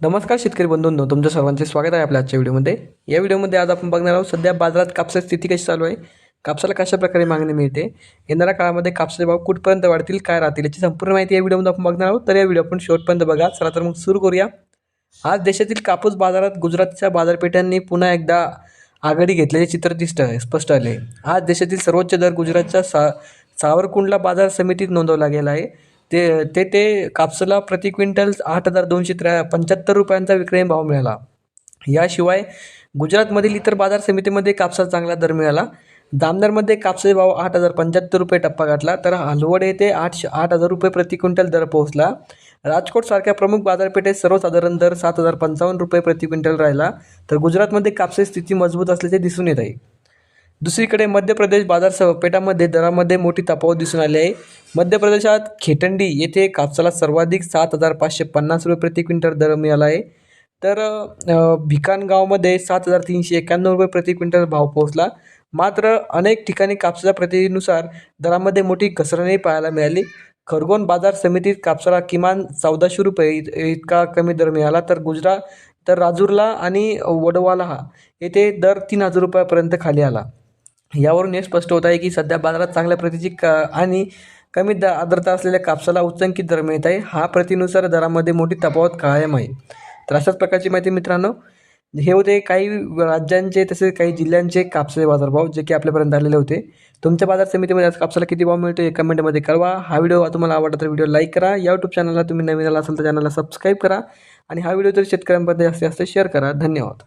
नमस्कार शेतकरी बंधूंनो तुमच्या सर्वांचे स्वागत आहे आपल्या आजच्या व्हिडिओमध्ये. या व्हिडिओमध्ये आज आपण बघणार आहोत सध्या बाजारात कापसाची स्थिती कशी चालू आहे कापसाला कशा प्रकारे मागणी मिळते येणाऱ्या काळामध्ये कापसाचे भाव कुठपर्यंत वाढतील काय राहतील याची संपूर्ण माहिती या व्हिडिओमध्ये आपण बघणार आहोत. तर या व्हिडिओ आपण शेवटपर्यंत बघा. चला तर मग सुरू करूया. आज देशातील कापूस बाजारात गुजरातच्या बाजारपेठांनी पुन्हा एकदा आघाडी घेतल्याचे चित्र दिसतं आहे स्पष्ट आले. आज देशातील सर्वोच्च दर गुजरातच्या सा सावरकुंडला बाजार समितीत नोंदवला गेला आहे. ते ते ते कापसाला प्रति क्विंटल आठ हजार दोनशे त्र्या पंच्याहत्तर रुपयांचा विक्रय भाव मिळाला. याशिवाय गुजरातमधील इतर बाजार समितीमध्ये कापसाचा चांगला दर मिळाला. दामदरमध्ये कापसाचे भाव आठ हजार पंच्याहत्तर रुपये टप्पा गाठला तर हलवड येथे आठशे आठ हजार रुपये प्रति क्विंटल दर पोहोचला. राजकोटसारख्या प्रमुख बाजारपेठेत सर्वसाधारण दर सात हजार पंचावन्न रुपये प्रति क्विंटल राहिला तर गुजरातमध्ये कापसाची स्थिती मजबूत असल्याचे दिसून येत आहे. दुसरीकडे मध्य प्रदेश बाजार पेठामध्ये दरामध्ये मोठी तफावत दिसून आली आहे. मध्य प्रदेशात खेटंडी येथे कापसाला सर्वाधिक सात हजार पाचशे पन्नास रुपये प्रति क्विंटल दर मिळाला आहे. तर भिकानगावमध्ये सात हजार तीनशे एक्याण्णव रुपये प्रति क्विंटल भाव पोहोचला. मात्र अनेक ठिकाणी कापसाच्या प्रतिनुसार दरामध्ये मोठी घसरणही पाहायला मिळाली. खरगोन बाजार समितीत कापसाला किमान चौदाशे रुपये इतका कमी दर मिळाला. तर गुजरात तर राजूरला आणि वडवाला येथे दर तीन हजार रुपयापर्यंत खाली आला. यावरून हे स्पष्ट होत आहे की सध्या बाजारात चांगल्या प्रतीची क आणि कमी द आर्द्रता असलेल्या कापसाला उच्चांकित दर मिळत आहे. हा प्रतीनुसार दरामध्ये मोठी तफावत कायम आहे. तर अशाच प्रकारची माहिती मित्रांनो हे होते काही राज्यांचे तसेच काही जिल्ह्यांचे कापसाचे बाजारभाव जे की आपल्यापर्यंत आलेले होते. तुमच्या बाजार समितीमध्ये आज कापसाला किती भाव मिळतो हे कमेंटमध्ये कळवा. हा व्हिडिओ तुम्हाला आवडला तर व्हिडिओ लाईक करा. या यूट्यूब चॅनलला तुम्ही नवीन आला असेल तर चॅनलला सबस्क्राईब करा. आणि हा व्हिडिओ जर शेतकऱ्यांमध्ये जास्तीत जास्त शेअर करा. धन्यवाद.